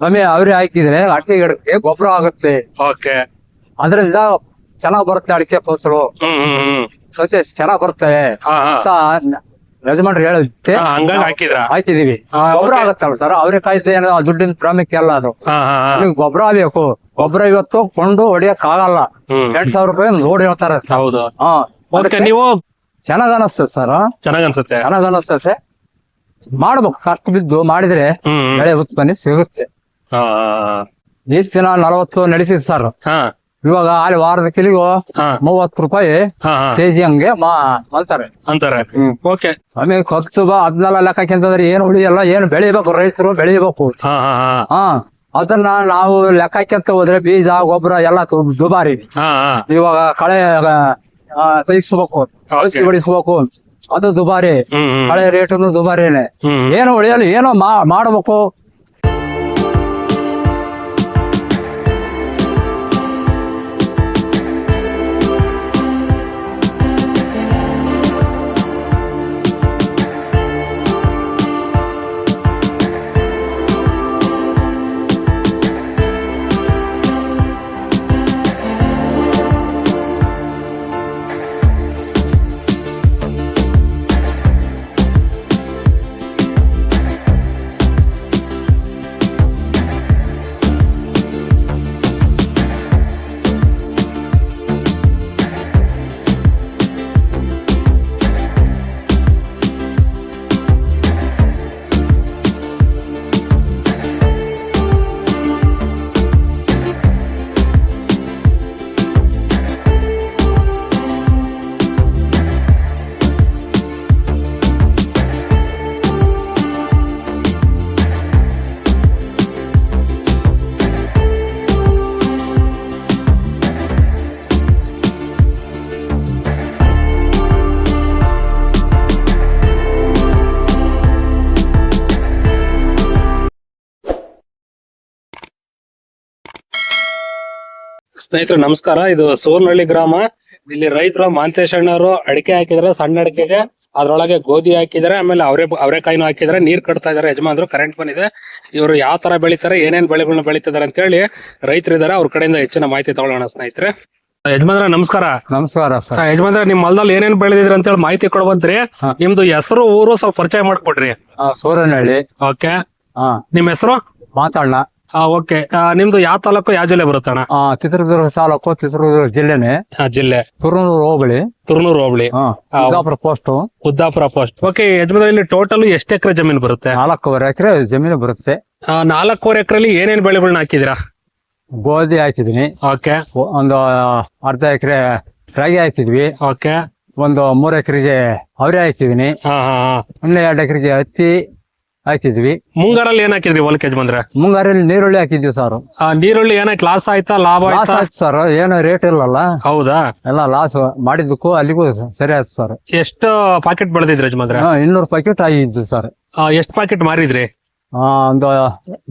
ಸ್ವಾಮಿ ಅವ್ರಿ ಹಾಕಿದ್ರೆ ಅಡಿಕೆ ಗಿಡಕ್ಕೆ ಗೊಬ್ಬರ ಆಗುತ್ತೆ. ಓಕೆ. ಅದರಿಂದ ಚೆನ್ನಾಗ್ ಬರುತ್ತೆ ಅಡಿಕೆ ಫಸಲು. ಹ್ಮ್ ಹ್ಮ್ ಹ್ಮ್. ಸಸ್ಯ ಚೆನ್ನಾಗ್ ಬರ್ತವೆ. ಹಾ ಹಾ. ಅಂತ ಯಜಮಾನ್ರು ಹೇಳುತ್ತೆ ಹಾ, ಹಂಗಾಗಿ ಹಾಕಿದ್ರ? ಹಾಕಿದೀವಿ. ಹಾ, ಗೊಬ್ಬರ okay. ಆಗುತ್ತಲ್ಲ ಸರ್ ಅವ್ರೆ ಕಾಯ್ದೆ ಏನೋ ದುಡ್ಡಿನ ಪ್ರಾಮುಖ್ಯ ಅಲ್ಲ ಅದು. ಹಾ ಹಾ ಹಾ. ನಿಮ್ಗೆ ಗೊಬ್ಬರ ಬೇಕು. ಗೊಬ್ಬರ ಇವತ್ತು ಕೊಂಡು ಹೊಡಿಯಕ್ ಆಗಲ್ಲ. ಹ್ಮ್. ಎರಡ್ ಸಾವಿರ ರೂಪಾಯಿ ನೋಡಿ ಹೇಳ್ತಾರೆ ಸರ್. ಹೌದು. ಹಾ ಓಕೆ ನೀವು ಚೆನ್ನಾಗ್ ಅನಸ್ತದೆ ಸರ್ ಚೆನ್ನಾಗ್ ಅನ್ಸುತ್ತೆ. ಚೆನ್ನಾಗ್ ಅನಸ್ತದೆ. ಮಾಡ್ಬೇಕು ಕಟ್ ಬಿದ್ದು ಮಾಡಿದ್ರೆ ಹ್ಮ್. ಬೆಳೆ ಉತ್ಪನ್ನ ಸಿಗುತ್ತೆ. ಈಸ್ ದಿನ ನಲವತ್ತು ನಡೀತಿದ್ ಸರ್ ಇವಾಗ ಅಲ್ಲಿ ವಾರದ ಕಿಲಿಗು ಮೂವತ್ತು ರೂಪಾಯಿ ಕೆಜಿ ಹಂಗೆ ಮಾ ಅಂತಾರೆ. ಅಂತಾರೆ. ಓಕೆ. ಸ್ವಾಮಿ ಖರ್ಚು ಬಾ ಅದನ್ನೆಲ್ಲ ಲೆಕ್ಕಕ್ಕಿಂತಂದ್ರೆ ಏನು ಉಳಿಯಲ್ಲ ಏನು ಬೆಳಿಬೇಕು ರೈತರು ಬೆಳಿಬೇಕು. ಹಾ ಅದನ್ನ ನಾವು ಲೆಕ್ಕಕ್ಕಿಂತ ಹೋದ್ರೆ ಬೀಜ ಗೊಬ್ಬರ ಎಲ್ಲ ದುಬಾರಿ. ಇವಾಗ ಕಳೆ ತೆಗಿಸ್ಬೇಕು ಔಷಧಿ ಬಡಿಸ್ಬೇಕು ಅದು ದುಬಾರಿ. ಹಳೆ ರೇಟ್ ಕಳೆ ರೇಟನು ದುಬಾರಿನೇ. ಏನು ಉಳಿಯಲ್ಲ ಏನೋ ಮಾಡ್ಬೇಕು. ಸ್ನೇಹಿತರೆ ನಮಸ್ಕಾರ. ಇದು ಸೋನಹಳ್ಳಿ ಗ್ರಾಮ. ಇಲ್ಲಿ ರೈತರು ಮಾಂತೇಶ್ ಅಣ್ಣವರು ಅಡಿಕೆ ಹಾಕಿದ್ರೆ ಸಣ್ಣ ಅಡಿಕೆಗೆ ಅದ್ರೊಳಗೆ ಗೋಧಿ ಹಾಕಿದ್ರೆ ಆಮೇಲೆ ಅವರೇ ಅವರೆಕಾಯಿನೂ ಹಾಕಿದ್ರೆ ನೀರ್ ಕಟ್ತಾ ಇದಾರೆ ಯಜಮಾನ್ರು ಕರೆಂಟ್ ಬಂದಿದೆ. ಇವರು ಯಾವ ತರ ಬೆಳಿತಾರೆ ಏನೇನ್ ಬೆಳೆಗಳನ್ನ ಬೆಳಿತಿದಾರೆ ಅಂತ ಹೇಳಿ ರೈತರು ಇದಾರೆ ಅವ್ರ ಕಡೆಯಿಂದ ಹೆಚ್ಚಿನ ಮಾಹಿತಿ ತಗೊಳ್ಳೋಣ ಸ್ನೇಹಿತರೆ. ಯಜಮಾನ್ರ ನಮಸ್ಕಾರ. ನಮಸ್ಕಾರ ಸರ್. ಯಜಮಾನ್ರ ನಿಮ್ ಹೊಲದಲ್ಲಿ ಏನೇನ್ ಬೆಳೆದಿದ್ರಿ ಅಂತ ಹೇಳಿ ಮಾಹಿತಿ ಕೊಡ್ಬಂತ್ರಿ ಹಾ. ನಿಮ್ದು ಹೆಸರು ಊರು ಸ್ವಲ್ಪ ಪರಿಚಯ ಮಾಡ್ಕೊಡ್ರಿ. ಸೂರನಹಳ್ಳಿ. ಓಕೆ. ನಿಮ್ ಹೆಸರು? ಮಾತಾಡೋಣ ಓಕೆ ನಿಮ್ದು ಯಾವ ತಾಲೂಕು ಯಾವ ಜಿಲ್ಲೆ ಬರುತ್ತಣ್ಣ? ಆ ಚಿತ್ರದುರ್ಗ ತಾಲೂಕು ಚಿತ್ರದುರ್ಗ ಜಿಲ್ಲೆನೆ. ಆ, ಜಿಲ್ಲೆ. ತುರುನೂರು ಹೋಬಳಿ. ತುರ್ನೂರು ಹೋಬಳಿ. ಆ, Bijapur post Uddapur post okay ಯಜಮಾನ ಇಲ್ಲಿ ಟೋಟಲ್ ಎಷ್ಟು ಎಕರೆ ಜಮೀನು ಬರುತ್ತೆ? ನಾಲ್ಕೂವರೆ ಎಕರೆ ಜಮೀನು ಬರುತ್ತೆ. ಆ, ನಾಲ್ಕೂವರೆ ಎಕರೆಲಿ ಏನೇನ್ ಬೆಳೆಗಳನ್ನ ಹಾಕಿದಿರಾ ಗೋಧಿ ಹಾಕಿದೀನಿ ಓಕೆ ಒ- ಒಂದು ಅರ್ಧ ಎಕರೆ ರಾಗಿ ಹಾಕಿದ್ವಿ. ಓಕೆ ಒಂದು ಮೂರ್ ಎಕರೆಗೆ ಅವರೆ ಹಾಕಿದೀನಿ ಹಾ ಹಾ ಹಾ. ಇನ್ನು ಎರಡು ಎಕರೆಗೆ ಹತ್ತಿ ಹಾಕಿದ್ವಿ. ಮುಂಗಾರಲ್ಲಿ ಏನ್ ಹಾಕಿದ್ರಿ ಹೊಲಕ್ಕೆ ಬಂದ್ರೆ? ಮುಂಗಾರಲ್ಲಿ ನೀರುಳ್ಳಿ ಹಾಕಿದ್ವಿ ಸರ್. ಆ, ನೀರುಳ್ಳಿ ಏನಾಯ್ತು ಲಾಸ್ ಆಯ್ತಾ ಲಾಭ ಲಾಸ್ ಆಯ್ತಾ? ಆಯ್ತು ಸರ್. ಏನು ರೇಟ್ ಇಲ್ಲಲ್ಲ. ಹೌದಾ? ಎಲ್ಲ ಲಾಸ್ ಮಾಡಿದಕ್ಕೂ ಅಲ್ಲಿಗೂ ಸರಿ ಆಯ್ತು ಸರ್. ಎಷ್ಟು ಪಾಕೆಟ್ ಬೆಳೆದಿದ್ರಿ ಯಜಮಾನ್ರೆ? ಇನ್ನೂರು ಪ್ಯಾಕೆಟ್ ಆಗಿದ್ದು ಸರ್. ಆ, ಎಷ್ಟ್ ಪಾಕೆಟ್ ಮಾರಿದ್ರಿ? ಒಂದು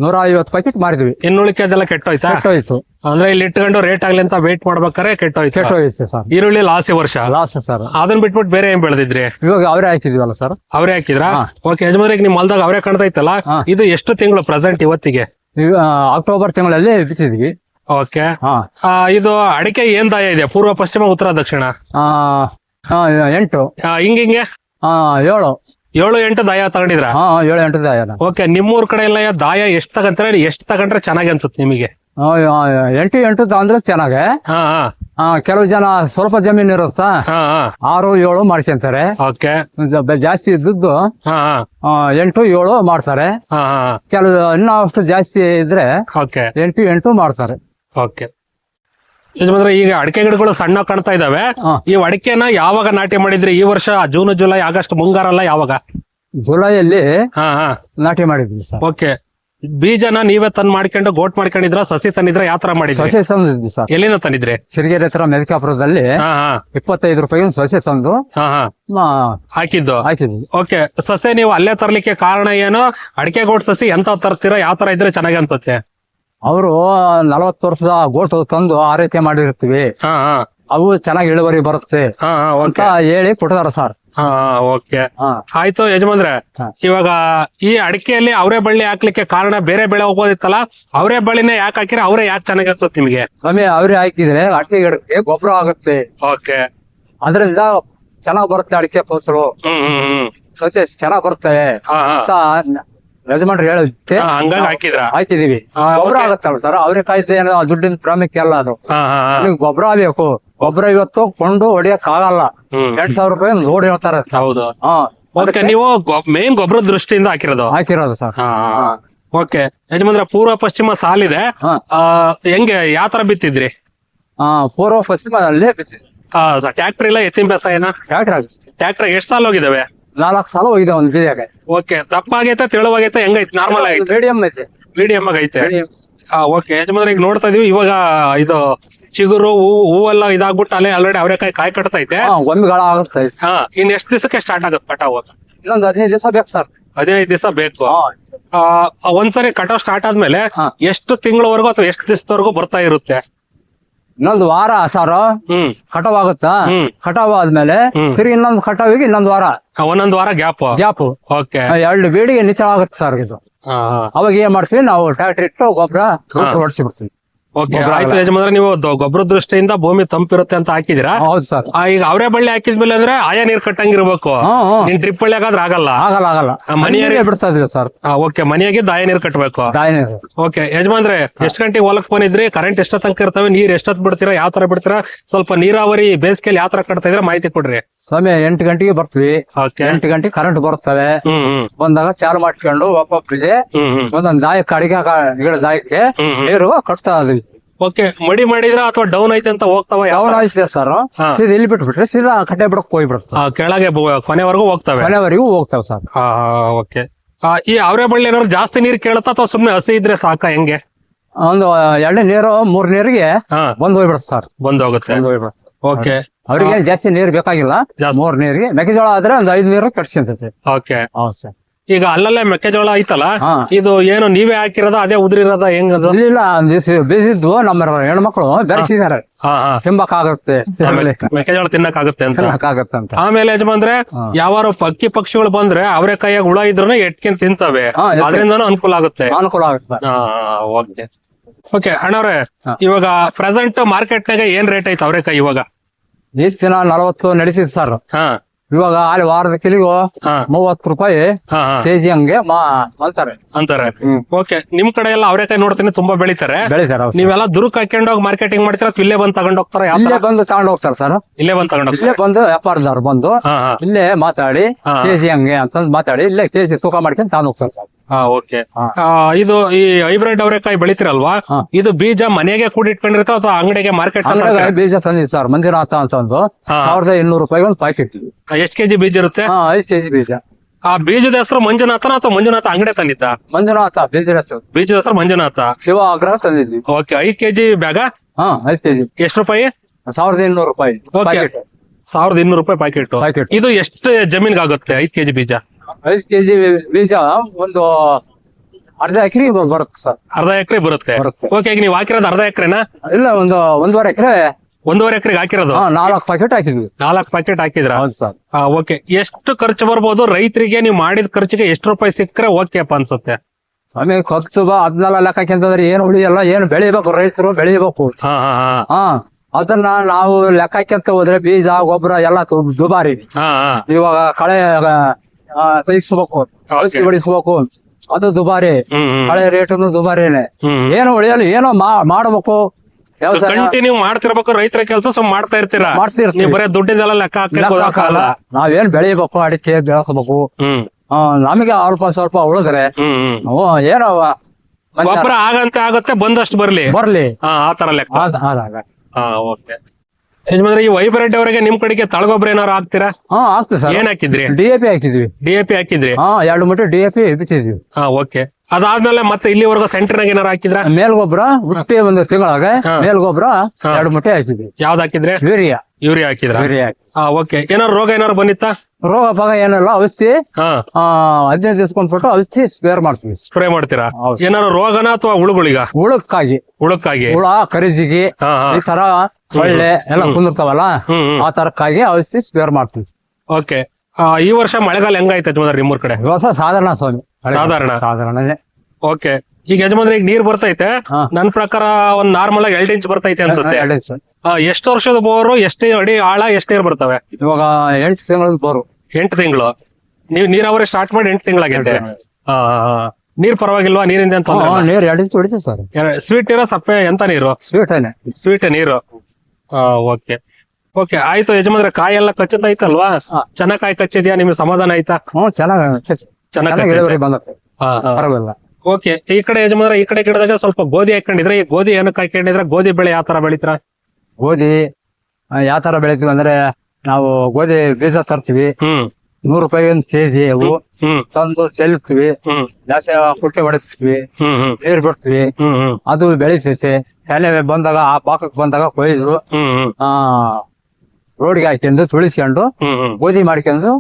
ನೂರ ಐವತ್ತು ಪ್ಯಾಕೆಟ್ ಮಾರಿದ್ವಿ. ಇನ್ನು ಅದೆಲ್ಲ ಕೆಟ್ಟೋಯ್ತಾ? ಕೆಟ್ಟೋಯ್ತು. ಅಂದ್ರೆ ಇಲ್ಲಿ ಇಟ್ಕೊಂಡು ರೇಟ್ ಆಗ್ಲಿ ಅಂತ ವೇಟ್ ಮಾಡ್ಬೇಕಾರೆ ಕೆಟ್ಟೋಯ್ತು. ಕೆಟ್ಟೋಯ್ತು ಸರ್ ಈರುಳ್ಳಿ ಲಾಸ್ ಈ ವರ್ಷ? ಲಾಸ್ ಸರ್ ಅದನ್ನ ಬಿಟ್ಬಿಟ್ಟು ಬೇರೆ ಏನ್ ಬೆಳೆದಿದ್ರಿ? ಇವಾಗ ಅವರೇ ಹಾಕಿದ್ವಲ್ಲ ಸರ್ ಅವರೇ ಹಾಕಿದ್ರಾ? ಓಕೆ ಯಜಮಾನಿಗೆ ನಿಮ್ ಹೊಲ್ದಾಗ ಅವರೇ ಕಾಣ್ತೈತಲ್ಲ. ಇದು ಎಷ್ಟು ತಿಂಗಳು ಪ್ರೆಸೆಂಟ್ ಇವತ್ತಿಗೆ? ಅಕ್ಟೋಬರ್ ತಿಂಗಳಲ್ಲಿ ಬಿತ್ತಿದ್ವಿ ಓಕೆ ಇದು ಅಡಿಕೆ ಏನ್ ದಾಯ ಇದೆ? ಪೂರ್ವ ಪಶ್ಚಿಮ ಉತ್ತರ ದಕ್ಷಿಣ? ಎಂಟು. ಹಿಂಗಿಂಗೆ ಹಿಂಗ್ ಹಿಂಗೆ? ಆ, ಏಳು. ಏಳು ಎಂಟು ದಾಯ ತಗೊಂಡಿದ್ರ? ಹಾ ಏಳು ಎಂಟು ದಾಯ ಓಕೆ ನಿಮ್ಮೂರ್ ಕಡೆ ಎಲ್ಲ ದಾಯ ಎಷ್ಟ್ ತಗಂತಾರೆ? ಎಷ್ಟ್ ತಗೊಂಡ್ರೆ ಚೆನ್ನಾಗಿ ಅನ್ಸುತ್ತೆ ನಿಮಗೆ? ಎಂಟು ಎಂಟು ಅಂದ್ರೆ ಚೆನ್ನಾಗೆ. ಕೆಲವು ಜನ ಸ್ವಲ್ಪ ಜಮೀನು ಇರುತ್ತಾ? ಆರು ಏಳು ಮಾಡ್ಕೊಂತಾರೆ. ಜಾಸ್ತಿ ಇದ್ದದ್ದು ಎಂಟು ಏಳು ಮಾಡ್ತಾರೆ. ಹಾ ಹಾ. ಕೆಲವು ಇನ್ನೂ ಅಷ್ಟು ಜಾಸ್ತಿ ಇದ್ರೆ ಓಕೆ. ಎಂಟು ಎಂಟು ಮಾಡ್ತಾರೆ. ಓಕೆ. ಯಜಮಾನ್ರೆ ಈಗ ಅಡಿಕೆ ಗಿಡಗಳು ಸಣ್ಣ ಕಾಣ್ತಾ ಇದಾವೆ. ಈ ಅಡಿಕೆನ ಯಾವಾಗ ನಾಟಿ ಮಾಡಿದ್ರಿ? ಈ ವರ್ಷ ಜೂನ್ ಜುಲೈ ಆಗಸ್ಟ್ ಮುಂಗಾರಲ್ಲ ಯಾವಾಗ? ಜುಲೈಯಲ್ಲಿ ಹಾ ಹಾ. ನಾಟಿ ಮಾಡಿದ್ವಿ ಸರ್. ಓಕೆ. ಬೀಜನ ನೀವೇ ತಂದ್ ಮಾಡ್ಕೊಂಡು ಗೋಟ್ ಮಾಡ್ಕೊಂಡಿದ್ರ? ಸಸಿ ತಂದಿದ್ರ ಯಾವ ತರ ಮಾಡಿದ್ರಿ? ಸೊಸೆ ತಂದಿದ್ವಿ ಸರ್. ಎಲ್ಲಿಂದ ತಂದಿದ್ರಿ? ಸಿರಿಗೆರೆ ಹತ್ರ ಮೆಲ್ಕಾಪುರದಲ್ಲಿ ಹಾ ಹಾ. ಇಪ್ಪತ್ತೈದು ರೂಪಾಯಿ ಸಸಿ ತಂದು ಹಾ ಹಾ. ಹಾಕಿದ್ದು? ಹಾಕಿದ್ವಿ. ಓಕೆ. ಸಸಿ ನೀವು ಅಲ್ಲೇ ತರ್ಲಿಕ್ಕೆ ಕಾರಣ ಏನು? ಅಡಿಕೆ ಗೋಟ್ ಸಸಿ ಎಂತ ತರ್ತೀರಾ? ಯಾವ ತರ ಇದ್ರೆ ಚೆನ್ನಾಗಿ ಅನ್ಸುತ್ತೆ? ಅವರು ನಲವತ್ತು ವರ್ಷದ ಗೋಟು ತಂದು ಆರೈಕೆ ಮಾಡಿರ್ತೀವಿ. ಹಾ ಹಾ. ಅವು ಚೆನ್ನಾಗಿ ಇಳುವರಿ ಬರುತ್ತೆ ಹಾ ಹಾ ಅಂತ ಹೇಳಿ ಕೊಡ್ತಾರ ಸರ್. ಹಾ ಓಕೆ. ಹಾ. ಆಯ್ತು ಯಜಮಾನ್ರೆ ಹಾ. ಇವಾಗ ಈ ಅಡಿಕೆಯಲ್ಲಿ ಅವರೇ ಬಳ್ಳಿ ಹಾಕ್ಲಿಕ್ಕೆ ಕಾರಣ ಬೇರೆ ಬೆಳೆ ಹೋಗೋದಿತ್ತಲ್ಲ ಅವರೇ ಬಳ್ಳಿನೇ ಯಾಕೆ ಹಾಕಿರ ಅವರೇ ಯಾಕೆ ಚೆನ್ನಾಗಿ ಅನ್ಸುತ್ತೆ ನಿಮಗೆ? ಸ್ವಾಮಿ ಅವರೇ ಹಾಕಿದ್ರೆ ಅಡಿಕೆ ಗಿಡಕ್ಕೆ ಗೊಬ್ಬರ ಆಗುತ್ತೆ. ಓಕೆ. ಅದರಿಂದ ಚೆನ್ನಾಗ್ ಬರುತ್ತೆ ಅಡಿಕೆ ಫಸಲು. ಹ್ಮ್ ಹ್ಮ್ ಹ್ಮ್. ಸಸ್ಯ ಚೆನ್ನಾಗ್ ಬರ್ತವೆ ಹಾ ಹಾ. ಅಂತ ಯಜಮಾನ್ರು ಹೇಳುತ್ತೆ ಹಾ, ಹಂಗಾಗಿ ಹಾಕಿದ್ರ? ಹಾಕಿದೀವಿ ಗೊಬ್ಬರ. ಆಗತ್ತಲ್ಲ ಸರ್? ಅವ್ರೆ ಕಾಯ್ದೆ ಏನೋ ದುಡ್ಡಿನ ಪ್ರಾಮುಖ್ಯ ಅಲ್ಲ ಅದು. ಗೊಬ್ಬರ ಬೇಕು ಗೊಬ್ಬರ ಇವತ್ತು ಕೊಂಡು ಹೊಡಿಯಕ್ ಆಗಲ್ಲ ಎರಡ್ ಸಾವಿರ ರೂಪಾಯಿ ಲೋಡ್ ಹೇಳ್ತಾರೆ ಹೌದು. ನೀವು ಮೇನ್ ಗೊಬ್ಬರ ದೃಷ್ಟಿಯಿಂದ ಹಾಕಿರೋದು? ಹಾಕಿರೋದು ಸರ್. ಹಾ ಓಕೆ. ಯಜಮಾನ್ರ ಪೂರ್ವ ಪಶ್ಚಿಮ ಸಾಲಿದೆ. ಹೆಂಗೆ ಯಾವ ತರ ಬಿತ್ತಿದ್ರಿ? ಹಾ ಪೂರ್ವ ಪಶ್ಚಿಮದಲ್ಲೇ ಬಿಸಿ ಟ್ರ್ಯಾಕ್ಟರ್ ಇಲ್ಲ ಎತ್ತಿನ ಬೇಸಾಯನ? ಟ್ರ್ಯಾಕ್ಟರ್ ಟ್ರ್ಯಾಕ್ಟರ್ ಎಷ್ಟ್ ಸಾಲ ಹೋಗಿದಾವೆ? ನಾಲ್ಕು ಸಲ ಹೋಗಿದೆ ಒಂದು ಬೀದಿಯಾಗ ಓಕೆ ದಪ್ಪ ಆಗೈತೆ ತೆಳುವಾಗೈತೆ ಹೆಂಗೈತೆ? ನಾರ್ಮಲ್ ಆಗೈತೆ. ಮೀಡಿಯಂ ಐತೆ. ಮೀಡಿಯಂ ಆಗೈತೆ? ಹಾ ಓಕೆ ಯಜಮಾನ್ರೆ ಈಗ ನೋಡ್ತಾ ಇದೀವಿ ಇವಾಗ ಇದು ಚಿಗುರು ಹೂವು ಹೂವೆಲ್ಲ ಇದಾಗ್ಬಿಟ್ಟು ಅಲ್ಲೇ ಆಲ್ರೆಡಿ ಅವರೆಕಾಯಿ ಕಾಯಿ ಕಟ್ತೈತೆ ಹಾ ಗಾಳ ಆಗುತ್ತೆ. ಹಾ ಇನ್ ಎಷ್ಟ್ ದಿವಸಕ್ಕೆ ಸ್ಟಾರ್ಟ್ ಆಗುತ್ತೆ ಕಟಾವು ಇನ್ನೊಂದು ಹದಿನೈದು ದಿವಸ ಬೇಕು ಸರ್. ಹದಿನೈದು ದಿವಸ ಬೇಕು. ಆ, ಒಂದ್ಸರಿ ಕಟಾವ್ ಸ್ಟಾರ್ಟ್ ಆದ್ಮೇಲೆ ಹಾ. ಎಷ್ಟು ತಿಂಗಳವರೆಗೂ ಅಥವಾ ಎಷ್ಟು ದಿವಸದವರೆಗೂ ಬರ್ತಾ ಇರುತ್ತೆ? ಇನ್ನೊಂದು ವಾರ ಸಾರು ಹ್ಮ್. ಕಟಾವ್ ಆಗುತ್ತಾ ಹ್ಮ್. ಕಟಾವ್ ಆದ್ಮೇಲೆ ಹ್ಮ್. ತಿರುಗಿ ಇನ್ನೊಂದು ಕಟಾವಿಗೆ ಇನ್ನೊಂದು ವಾರ. ಒಂದೊಂದು ವಾರ ಗ್ಯಾಪ್. ಗ್ಯಾಪ್. ಓಕೆ. ಎರಡು ಬೀಡಿಗೆ ನಿಚ್ಚಳ ಆಗುತ್ತೆ ಸರ್ ಇದು. ಅವಾಗ ಏನ್ ಮಾಡ್ತೀವಿ? ನಾವು ಟ್ರ್ಯಾಕ್ಟರ್ ಇಟ್ಟು ಗೊಬ್ಬರ ಹೊಡಿಸಿ ಬಿಡ್ತೀವಿ. ಓಕೆ ಆಯ್ತು. ಯಜಮಾನ್ರೆ ನೀವು ಗೊಬ್ಬರ ದೃಷ್ಟಿಯಿಂದ ಭೂಮಿ ತಂಪಿರುತ್ತೆ ಅಂತ ಹಾಕಿದಿರಾ ಹೌದು ಸರ್. ಈಗ ಅವರೇ ಬಳ್ಳಿ ಹಾಕಿದ್ಮೇಲೆ ಅಂದ್ರೆ ಆಯಾ ನೀರ್ ಕಟ್ಟಂಗಿರ್ಬೇಕು. ನೀನ್ ಡ್ರಿಪ್ ಬಳ್ಳಿ ಹಾಗಾದ್ರೆ ಆಗಲ್ಲ. ಆಗಲ್ಲ ಆಗಲ್ಲ. ಮನೆಯಲ್ಲೇ ಬಿಡ್ತಾ ಇದೀವಿ ಸರ್. ಓಕೆ ಮನೆಯಾಗಿದ್ದು ಆಯಾ ನೀರ್ ಕಟ್ಟಬೇಕು ಓಕೆ ಯಜಮಾನ್ರೆ ಎಷ್ಟು ಗಂಟೆಗೆ ಹೊಲಕ್ ಬಂದಿದ್ರಿ? ಕರೆಂಟ್ ಎಷ್ಟ ತನಕ ಇರ್ತವೆ? ನೀರ್ ಎಷ್ಟೊತ್ ಬಿಡ್ತೀರಾ? ಯಾವ ತರ ಬಿಡ್ತೀರಾ? ಸ್ವಲ್ಪ ನೀರಾವರಿ ಬೇಸಿಗೆಯಲ್ಲಿ ಯಾವ ತರ ಕಟ್ತಾ ಇದ್ರೆ ಮಾಹಿತಿ ಕೊಡ್ರಿ. ಸ್ವಾಮಿ ಎಂಟು ಗಂಟೆಗೆ ಬರ್ತೀವಿ. ಎಂಟು ಗಂಟೆಗೆ ಕರೆಂಟ್ ಬರ್ತವೆ ಬಂದಾಗ ಚಾಲು ಮಾಡ್ಕೊಂಡು ಒಬ್ಬೊಬ್ಬರಿಗೆ ಒಂದೊಂದು ದಾಯಕ್ಕೆ ಅಡಿಗೆ ಗಿಡ ದಾಯಕ್ಕೆ ನೀರು ಕಟ್ತಾ ಇದೀವಿ. ಓಕೆ ಮಡಿ ಮಾಡಿದ್ರ ಅಥವಾ ಡೌನ್ ಐತೆ ಅಂತ ಹೋಗ್ತಾವ ಯಾವ ಆಯ್ತು ಸರ್ ಹಾ. ಸೀದಾ ಇಲ್ಲಿ ಬಿಟ್ಬಿಟ್ರೆ ಸೀದಾ ಕಟ್ಟೆ ಬಿಡಕ್ ಹೋಗ್ಬಿಡುತ್ತೆ ಆ, ಕೆಳಗೆ ಬು- ಕೊನೆವರೆಗೂ ಹೋಗ್ತಾವೆ. ಮನೆವರೆಗೂ ಹೋಗ್ತಾವ ಸರ್ ಓಕೆ ಈ ಅವರೇ ಬಳ್ಳಿ ಏನಾದ್ರು ಜಾಸ್ತಿ ನೀರ್ ಕೇಳುತ್ತಾ ಅಥವಾ ಸುಮ್ನೆ ಹಸಿ ಇದ್ರೆ ಸಾಕ ಹೆಂಗೆ? ಒಂದು ಎರಡನೇ ನೀರು ಮೂರ್ ನೀರಿಗೆ ಹಾ. ಬಂದ್ ಹೋಗ್ಬಿಡುತ್ತೆ ಸರ್ ಬಂದ್ ಹೋಗುತ್ತೆ. ಬಂದ್ ಹೋಗ್ಬಿಡುತ್ತೆ ಓಕೆ ಅವ್ರಿಗೆ ಜಾಸ್ತಿ ನೀರು ಬೇಕಾಗಿಲ್ಲ. ಜಾಸ್ತಿ. ಮೂರ್ ನೀರಿಗೆ. ಮೆಕ್ಕೆಜೋಳ ಆದ್ರೆ ಒಂದ್ ಐದು ನೀರು ಕಟ್ಸಿಂತೈತೆ ಓಕೆ ಹೌದು ಸರ್ ಈಗ ಅಲ್ಲಲ್ಲೇ ಮೆಕ್ಕೆಜೋಳ ಐತಲ್ಲ? ಹಾ. ಇದು ಏನು ನೀವೇ ಹಾಕಿರೋದ ಅದೇ ಉದ್ರಿರೋದ ಹೆಂಗದು ಇಲ್ಲ ಬೇಸಿದ್ದು ನಮ್ಮ ಹೆಣ್ಮಕ್ಳು ಬೆರೆಸಿದ್ದಾರೆ. ಹಾ ಹಾ. ತಿಂಬಕ್ ಆಗುತ್ತೆ ಆಮೇಲೆ ಮೆಕ್ಕೆಜೋಳ ತಿನ್ನಕ್ ಆಗುತ್ತೆ ಅಂತ. ಆಮೇಲೆ ಯಜಮಾನ್ರೆ ಹಾ. ಯಾವಾರು ಪಕ್ಕಿ ಪಕ್ಷಿಗಳು ಬಂದ್ರೆ ಅವರೇ ಕೈಯಾಗ ಹುಳ ಇದ್ರು ಎಟ್ಕೊಂಡ್ ತಿಂತವೆ. ಹಾ, ಅದರಿಂದನೂ ಅನುಕೂಲ ಆಗುತ್ತೆ. ಅನುಕೂಲ ಆಗುತ್ತೆ. Sir okay. ಓಕೆ ಅಣ್ಣವ್ರೆ ಹಾ. ಇವಾಗ ಪ್ರೆಸೆಂಟ್ ಮಾರ್ಕೆಟ್ ನಾಗ ಏನ್ ರೇಟ್ ಐತೆ ಅವರೇಕಾಯಿ ಇವಾಗ? ಈಸ್ ದಿನ ನಲವತ್ತು ನಡೀತಿತ್ತು ಸರ್. ಹಾ. ಇವಾಗ ಅಲ್ಲಿ ವಾರದ ಕಿಲಿಗೂ ಹಾ. ಮೂವತ್ತು ರೂಪಾಯಿ ಹಾ ಹಾ. ಕೆಜಿ ಹಂಗೆ ಮಾ ಅಂತಾರೆ. ಅಂತಾರೆ ಓಕೆ ನಿಮ್ ಕಡೆ ಎಲ್ಲ ಅವರೇಕಾಯಿ ನೋಡ್ತೀನಿ ತುಂಬಾ ಬೆಳಿತಾರೆ. ಬೆಳಿತಾರೆ ಅವ್ರು. ನೀವೆಲ್ಲ ದುರುಕ್ ಹಾಕೊಂಡು ಹೋಗಿ ಮಾರ್ಕೆಟಿಂಗ್ ಮಾಡ್ತೀರಾ ಅಥವಾ ಇಲ್ಲೇ ಬಂದ್ ತಗೊಂಡ್ ಹೋಗ್ತಾರ? ಯಾವ ಇಲ್ಲೇ ಬಂದು ತಗೊಂಡು ಹೋಗ್ತಾರೆ ಸರ್. ಇಲ್ಲೇ ಬಂದ್ ತಗೊಂಡ್ ಹೋಗ್ತಾರೆ. ಇಲ್ಲೇ ಬಂದು ವ್ಯಾಪಾರದವ್ರು ಬಂದು ಹಾ ಹಾ. ಇಲ್ಲೇ ಮಾತಾಡಿ ಹಾ. ಕೆಜಿ ಹಂಗೆ ಅಂತಂದ್ ಮಾತಾಡಿ ಇಲ್ಲೇ ಕೆಜಿ ತೂಕ ಮಾಡ್ಕೊಂಡು ತಗೊಂಡು ಹೋಗ್ತಾರೆ ಸರ್. ಹಾ ಓಕೆ. ಇದು ಈ ಹೈಬ್ರಿಡ್ ಅವರೆಕಾಯಿ ಬೆಳಿತಿರಲ್ವಾ? ಹಾ. ಇದು ಬೀಜ ಮನೆಗೆ ಕೂಡಿ ಇಟ್ಕೊಂಡಿರ್ತಾವ ಅಥವಾ ಅಂಗಡಿಗೆ ಮಾರ್ಕೆಟ್ ಅಂಗಡಿಗೆ ಬೀಜ ತಂದಿದ್ದು ಸರ್ ಮಂಜುನಾಥ ಅಂತಂದು ಹಾ. ಸಾವಿರದ ಇನ್ನೂರು ರೂಪಾಯಿ ಒಂದು ಪ್ಯಾಕೆಟ್ ಎಷ್ಟ್ ಕೆಜಿ ಬೀಜ ಇರುತ್ತೆ? ಹಾ ಐದು ಕೆಜಿ ಬೀಜ. ಆ ಬೀಜದ ಹೆಸರು ಮಂಜುನಾಥನ ಅಥವಾ ಮಂಜುನಾಥ ಅಂಗಡಿ ತಂದಿದ್ದ? ಮಂಜುನಾಥ ಬೀಜ ಹೆಸರು. ಬೀಜದ ಹೆಸರು ಮಂಜುನಾಥ. ಶಿವ ಆಗ್ರಹ ತಂದಿದ್ವಿ. ಓಕೆ ಐದ್ ಕೆಜಿ ಬ್ಯಾಗ? ಹಾ ಐದು ಕೆಜಿ. ಎಷ್ಟು ರೂಪಾಯಿ? ಸಾವಿರದ ಇನ್ನೂರು ರೂಪಾಯಿ. ಸಾವಿರದ ಇನ್ನೂರು ರೂಪಾಯಿ ಪ್ಯಾಕೆಟ್ ಪ್ಯಾಕೆಟ್ ಇದು ಎಷ್ಟು ಜಮೀನ್ಗಾಗುತ್ತೆ ಐದ್ ಕೆಜಿ ಬೀಜ? ಐದು ಕೆಜಿ ಬೀಜ ಒಂದು ಅರ್ಧ ಎಕರೆ ಬರುತ್ತೆ ಸರ್. ಅರ್ಧ ಎಕರೆ ಬರುತ್ತೆ. ಬರುತ್ತೆ. ಓಕೆ ಈಗ ನೀವು ಹಾಕಿರೋದು ಅರ್ಧ ಎಕರೆನಾ? ಇಲ್ಲ ಒಂದು ಒಂದೂವರೆ ಎಕರೆ. ಒಂದೂವರೆ ಎಕರೆಗೆ ಹಾಕಿರೋದು? ನಾಲ್ಕು ಪ್ಯಾಕೆಟ್ ಹಾಕಿದ್ವಿ. ನಾಲ್ಕು ಪ್ಯಾಕೆಟ್ ಹಾಕಿದ್ರ? ಹೌದು ಸರ್. ಓಕೆ ಎಷ್ಟು ಖರ್ಚು ಬರ್ಬೋದು? ರೈತರಿಗೆ ನೀವು ಮಾಡಿದ ಖರ್ಚಿಗೆ ಎಷ್ಟು ರೂಪಾಯಿ ಸಿಕ್ಕರೆ ಓಕೆ ಅಪ್ಪ ಅನ್ಸುತ್ತೆ. ಸ್ವಾಮಿ ಖರ್ಚು ಬಾ ಅದನ್ನೆಲ್ಲ ಲೆಕ್ಕ ಹಾಕ್ಯಂತಂದ್ರೆ ಏನು ಉಳಿಯಲ್ಲ ಏನು ಬೆಳಿಬೇಕು? ರೈತರು ಬೆಳಿಬೇಕು. ಹಾ ಹಾ ಹಾ. ಹಾ ಅದನ್ನ ನಾವು ಲೆಕ್ಕ ಹೋದ್ರೆ ಬೀಜ ಗೊಬ್ಬರ ಎಲ್ಲ ತು- ದುಬಾರಿ. ಹಾ ಹಾ. ಇವಾಗ ಕಳೆ ಆ, ತೆಗಿಸ್ಬೇಕು ಔಷಧಿ ಹೊಡಿಸ್ಬೇಕು ಅದು ದುಬಾರಿ. ಹಳೆ ರೇಟ್ ದುಬಾರಿ ಏನೋ ದುಬಾರಿನೇ ಏನು ಉಳಿಯಲ್ಲ ಏನೋ ಮಾಡಬೇಕು. ಕಂಟಿನ್ಯೂ ಮಾಡ್ತಿರ್ಬೇಕು ರೈತರ ಕೆಲಸ ಸುಮ್ ಮಾಡ್ತಾ ಇರ್ತೀರಾ. ನೀವು ಬರೀ ದುಡ್ಡಿದೆಲ್ಲ ಲೆಕ್ಕ ಹಾಕಲ್ಲ. ನಾವೇನ್ ಬೆಳಿಬೇಕು ಅಡಿಕೆ ಬೆಳೆಸಬೇಕು. ನಮಗೆ ಅಲ್ಪ ಸ್ವಲ್ಪ ಉಳಿದ್ರೆ ಏನೋ ಗೊಬ್ಬರ ಆಗಂತ ಆಗತ್ತೆ ಬಂದಷ್ಟು ಬರ್ಲಿ. ಬರ್ಲಿ. ಆತರ ಆ ತರ ಲೆಕ್ಕ. ಓಕೆ ಯಜಮಾನ್ರೆ ಈ ವೈಬ್ರೆಡ್ ಅವರಿಗೆ ನಿಮ್ ಕಡೆಗೆ ತಳಗೊಬ್ಬರ ಏನಾರು ಹಾಕ್ತೀರಾ? ಹಾ ಆಗ್ತದೆ ಸರ್. ಏನ್ ಹಾಕಿದ್ರಿ? ಡಿಎಪಿ ಎ ಪಿ ಹಾಕಿದ್ವಿ ಡಿ ಎ ಪಿ ಹಾಕಿದ್ರಿ? ಹಾ ಎರಡು ಮಟ್ಟ ಡಿ ಎ ಪಿ ಬಿಚ್ಚಿದ್ವಿ ಹಾ ಓಕೆ. ಅದಾದ್ಮೇಲೆ ಮತ್ತೆ ಇಲ್ಲಿವರೆಗೂ ಸೆಂಟರ್ನಾಗ ಏನಾರು ಹಾಕಿದ್ರ? ಮೇಲ್ಗೊಬ್ಬರ ಹುಟ್ಟಿ ಒಂದು ತಿಂಗಳಾಗ. ಮೇಲ್ಗೊಬ್ಬರ ಎರಡು ಮಟ್ಟೆ ಹಾಕಿದ್ವಿ. ಯಾವ್ದು ಹಾಕಿದ್ರೆ? ಯೂರಿಯಾ. ಯೂರಿಯಾ ಹಾಕಿದ್ರ? ಯೂರಿಯಾ ಹಾಕಿ. ಹಾ ಓಕೆ ಏನಾರು ರೋಗ ಏನಾರು ಬಂದಿತ್ತಾ? ರೋಗ ಪಾಗ ಏನಿಲ್ಲ ಔಷಧಿ. ಹಾ. ಆ ಹದಿನೈದು ಔಷಧಿ ಸ್ಪೇರ್ ಮಾಡ್ತೀವಿ. ಸ್ಪ್ರೇ ಮಾಡ್ತೀರಾ? ಹೌದು. ಏನಾರು ರೋಗನ ಅಥವಾ ಹುಳುಗಳಿಗ? ಹುಳಕ್ಕಾಗಿ. ಹುಳಕ್ಕಾಗಿ. ಹುಳ ಕರಿಜಿಗಿ ಹಾ ಹಾ. ಈ ತರ ಸೊಳ್ಳೆ ಎಲ್ಲ ಕುಂದಿರ್ತಾವಲ್ಲ ಹ್ಮ್ ಹ್ಮ್. ಆ ತರಕ್ಕಾಗಿ ಔಷಧಿ ಸ್ಪೇರ್ ಮಾಡ್ತೀವಿ. ಓಕೆ ಈ ವರ್ಷ ಮಳೆಗಾಲ ಹೆಂಗಾಯ್ತು ನಿಮ್ಮೂರ್ ಕಡೆ? ಸಾಧಾರಣ ಸ್ವಾಮಿ. ಸಾಧಾರಣ. ಸಾಧಾರಣನೇ. ಓಕೆ ಈಗ ಯಜಮಾನ್ರೆ ಈಗ ನೀರ್ ಬರ್ತೈತೆ. ಹಾ. ನನ್ ಪ್ರಕಾರ ಒಂದ್ ನಾರ್ಮಲ್ ಆಗಿ ಎರಡು ಇಂಚ್ ಬರ್ತೈತೆ ಅನ್ಸುತ್ತೆ. ಎಷ್ಟ್. ಆ, ಎಷ್ಟು ವರ್ಷದ ಬೋರು ಎಷ್ಟೇ ಅಡಿ ಆಳ ಎಷ್ಟ್ ನೀರ್ ಬರ್ತವೆ? ಇವಾಗ ಎಂಟು ತಿಂಗಳ ಬೋರು. ಎಂಟು ತಿಂಗಳು. ನೀವ್ ನೀರಾವರಿ ಸ್ಟಾರ್ಟ್ ಮಾಡಿ ಎಂಟು ತಿಂಗಳಾಗಿದೆ ಆ, ಆ, ಆ. ನೀರ್ ಪರವಾಗಿಲ್ವಾ? ನೀರಿಂದ ಏನ್ ತೊಂದ್ರೆ ಹಾ, ನೀರು ಎರಡು ಇಂಚ್ ಹೊಡಿತೀವಿ ಸರ್. ಸ್ವೀಟ್ ನೀರ ಸಪ್ಪೆ ಎಂತ ನೀರು? ಸ್ವೀಟ್ ಏನೆ. ಸ್ವೀಟ್ ನೀರು. ಓಕೆ. ಓಕೆ ಆಯ್ತು ಯಜಮಾನ್ರೆ ಕಾಯಿ ಎಲ್ಲ ಕಚ್ಚುತ್ತೈತಲ್ವಾ ಹಾ. ಚೆನ್ನಾಗ್ ಕಾಯಿ ಕಚ್ಚಿದ್ಯಾ? ನಿಮ್ಗೆ ಸಮಾಧಾನ ಆಯ್ತಾ? ಹ್ಞೂ ಚೆನ್ನಾಗಿ ಚೆನ್ನಾಗ್ ಚೆನ್ನಾಗಿ ಕಚ್ಚಿದೆ. ಇಳುವರಿ ಬಂದತ್ತೆ ಪರವಾಗಿಲ್ಲ. ಓಕೆ ಈ ಕಡೆ ಯಜಮಾನ ಈ ಕಡೆ ಗಿಡದಾಗ ಸ್ವಲ್ಪ ಗೋಧಿ ಹಾಕೊಂಡಿದ್ರೆ ಈ ಗೋಧಿ ಏನಕ್ಕೆ ಹಾಕೊಂಡಿದ್ರೆ ಗೋಧಿ ಬೆಳೆ ಯಾವ ತರ ಬೆಳಿತಾರ? ಗೋಧಿ ಯಾವ ತರ ಬೆಳಿತೀವಿ ಅಂದ್ರೆ ನಾವು ಗೋಧಿ ಬೀಜ ತರ್ತೀವಿ. ಹ್ಮ್. ನೂರು ರೂಪಾಯಿ ಒಂದು ಕೆಜಿ ಅವು. ತಂದು ಚೆಲ್ತೀವಿ. ಜಾಸ್ತಿ ಕುಟ್ಟೆ ಹೊಡೆಸ್ತೀವಿ. ನೀರು ಬಿಡ್ತೀವಿ. ಅದು ಬೆಳೆಸಿ ಸಣ್ಣ ಬಂದಾಗ ಆ ಪಾಕಕ್ಕೆ ಬಂದಾಗ ಕೊಯ್ದು ಆ ರೋಡ್ಗೆ ಹಾಕೊಂಡು ತುಳಿಸ್ಕೊಂಡು ಗೋಧಿ ಮಾಡ್ಕೊಂಡು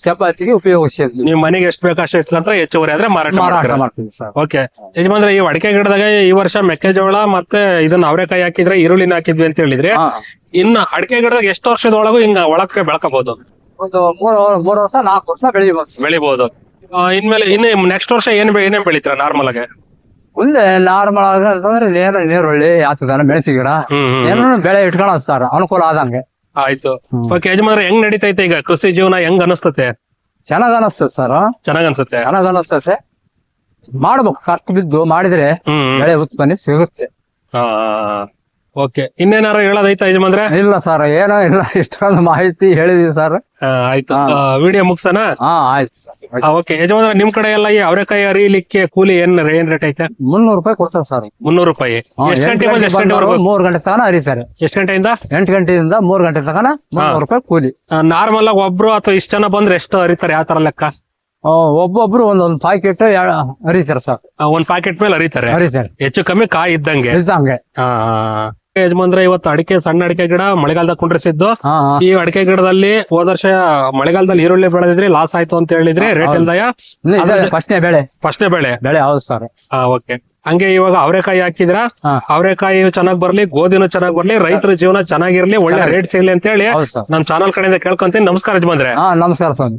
ಚಪಾತಿಗೆ ಉಪಯೋಗಿಸ್ತೀವಿ ನೀವು ಮನೆಗೆ ಎಷ್ಟು ಬೇಕು ಅಷ್ಟು ನಂತರ ಹೆಚ್ಚುವರಿ ಆದ್ರೆ ಮಾರಾಟ ಮಾರಾಟ ಮಾಡ್ತೀರಾ? ಮಾಡ್ತೀವಿ ಸರ್. ಓಕೆ ಯಜಮಾನ್ರೆ ಈ ಅಡಿಕೆ ಗಿಡದಾಗ ಈ ವರ್ಷ ಮೆಕ್ಕೆಜೋಳ ಮತ್ತೆ ಇದನ್ನ ಅವರೆಕಾಯಿ ಹಾಕಿದ್ರೆ ಈರುಳ್ಳಿನ ಹಾಕಿದ್ವಿ ಅಂತ ಹೇಳಿದ್ರೆ ಹಾ. ಇನ್ನ ಅಡಿಕೆ ಗಿಡದಾಗ ಎಷ್ಟು ವರ್ಷದೊಳಗೂ ಹಿಂಗ ಒಳಕ್ಕೆ ಬೆಳಕಬಹುದು ಒಂದು ಮೂರು ಮೂರು ವರ್ಷ ನಾಲ್ಕು ವರ್ಷ ಬೆಳಿಬೋದು ಸರ್. ಬೆಳಿಬಹುದು ಇನ್ಮೇಲೆ ಇನ್ನ ನೆಕ್ಸ್ಟ್ ವರ್ಷ ಏನ್ ಬೆ- ಏನೇನ್ ಬೆಳಿತೀರಾ ನಾರ್ಮಲ್ ಆಗಿ? ಮುಂದೆ ನಾರ್ಮಲ್ ಆಗ ಅಂತಂದ್ರೆ ನೇರ ನೀರುಳ್ಳಿ ಆತದಾನ ಮೆಣಸಿ ಗಿಡ ಹ್ಮ್ ಹ್ಮ್ ಏನೋ ಬೆಳೆ ಇಟ್ಕೊಳ್ಳೋ ಸರ್ ಅನುಕೂಲ ಆದಂಗೆ. ಆಯ್ತು. ಓಕೆ ಯಜಮಾನ್ರೆ ಹೆಂಗ್ ನಡೀತೈತೆ ಈಗ? ಕೃಷಿ ಜೀವನ ಹೆಂಗ್ ಅನಿಸ್ತತೆ? ಚೆನ್ನಾಗ್ ಅನಸ್ತದೆ ಸರ್ ಚೆನ್ನಾಗ್ ಅನ್ಸುತ್ತೆ. ಚೆನ್ನಾಗ್ ಅನಸ್ತದೆ ಮಾಡ್ಬೇಕು. ಕಷ್ಟ ಬಿದ್ದು ಮಾಡಿದ್ರೆ ಹ್ಮ್. ಬೆಳೆ ಉತ್ಪನ್ನ ಸಿಗುತ್ತೆ. ಓಕೆ. ಇನ್ನೇನಾರು ಹೇಳೋದೈತಾ ಯಜಮಾನ್ರೆ? ಇಲ್ಲ ಸರ್ ಏನೋ ಇಲ್ಲ. ಇಷ್ಟೊಂದು ಮಾಹಿತಿ ಹೇಳಿದೀವಿ ಸರ್ ಆಯ್ತು. ವಿಡಿಯೋ ಮುಗ್ಸನ? ಹಾ ಆಯ್ತು ಸರ್ ಓಕೆ ಯಜಮಾನ್ರೆ ನಿಮ್ ಕಡೆ ಎಲ್ಲ ಈ ಅವರೆಕಾಯಿ ಅರಿಲಿಕ್ಕೆ ಕೂಲಿ ಏನ್ ಏನ್ ರೇಟ್ ಐತೆ? ಮುನ್ನೂರು ರೂಪಾಯಿ ಕೊಡ್ತಾರೆ ಸರ್ ಮುನ್ನೂರು ರೂಪಾಯಿ. ಮೂರ್ ಎಷ್ಟು ಗಂಟೆ ಬಂದು ಎಷ್ಟು ಸರ್ ಗಂಟೆವರೆಗೂ ಮೂರ್ ಗಂಟೆ ತನಕ ಹರಿತಾರೆ ಎಷ್ಟು ಗಂಟೆಯಿಂದ? ಎಂಟು ಗಂಟೆಯಿಂದ ಮೂರ್ ಗಂಟೆ ತನಕ ಮುನ್ನೂರು ರೂಪಾಯಿ ಕೂಲಿ. ನಾರ್ಮಲ್ ಆಗಿ ಒಬ್ರು ಅಥವಾ ಇಷ್ಟ ಜನ ಬಂದ್ರೆ ಎಷ್ಟು ಅರಿತಾರೆ ಯಾವ ತರ ಲೆಕ್ಕ? ಒಬ್ಬೊಬ್ರು ಒಂದೊಂದು ಪಾಕೆಟ್ ಹರಿತಾರೆ ಸರ್ ಒಂದ್ ಪಾಕೆಟ್ ಮೇಲೆ ಹರಿತಾರೆ ಹೆಚ್ಚು ಕಮ್ಮಿ ಕಾಯಿ ಇದ್ದಂಗೆ. ಇದ್ದಂಗೆ. ಯಜಮಾನ್ರೆ ಇವತ್ತು ಅಡಿಕೆ ಸಣ್ಣ ಅಡಿಕೆ ಗಿಡ ಮಳೆಗಾಲದಾಗ ಕುಂಡ್ರಿಸಿದ್ದು. ಹಾ ಹಾ. ಈ ಅಡಿಕೆ ಗಿಡದಲ್ಲಿ ಹೋದ ವರ್ಷ ಮಳೆಗಾಲದಲ್ಲಿ ಈರುಳ್ಳಿ ಬೆಳೆದಿದ್ರೆ ಲಾಸ್ ಆಯ್ತು ಅಂತ ಹೇಳಿದ್ರಿ. ರೇಟ್ ಇಲ್ದಾಯ ಇದೆ ಫಸ್ಟ್ನೇ ಬೆಳೆ. ಫಸ್ಟ್ನೇ ಬೆಳೆ. ಬೆಳೆ ಹೌದು ಸರ್ ಓಕೆ ಹಂಗೆ ಇವಾಗ ಅವರೆಕಾಯಿ ಹಾಕಿದ್ರ? ಹಾ. ಅವರೆಕಾಯಿ ಚೆನ್ನಾಗ್ ಬರ್ಲಿ ಗೋಧಿನೂ ಚೆನ್ನಾಗ್ ಬರ್ಲಿ ರೈತರ ಜೀವನ ಚೆನ್ನಾಗಿರ್ಲಿ ಒಳ್ಳೆ ರೇಟ್ ಸಿಗ್ಲಿ ಅಂತ ಹೇಳಿ ಹೌದು ಸರ್ ನಮ್ ಚಾನಲ್ ಕಡೆಯಿಂದ ಕೇಳ್ಕೊಂತೀನಿ. ನಮಸ್ಕಾರ ಯಜಮಾನ್ರೆ. ಹಾ ನಮಸ್ಕಾರ ಸ್ವಾಮಿ.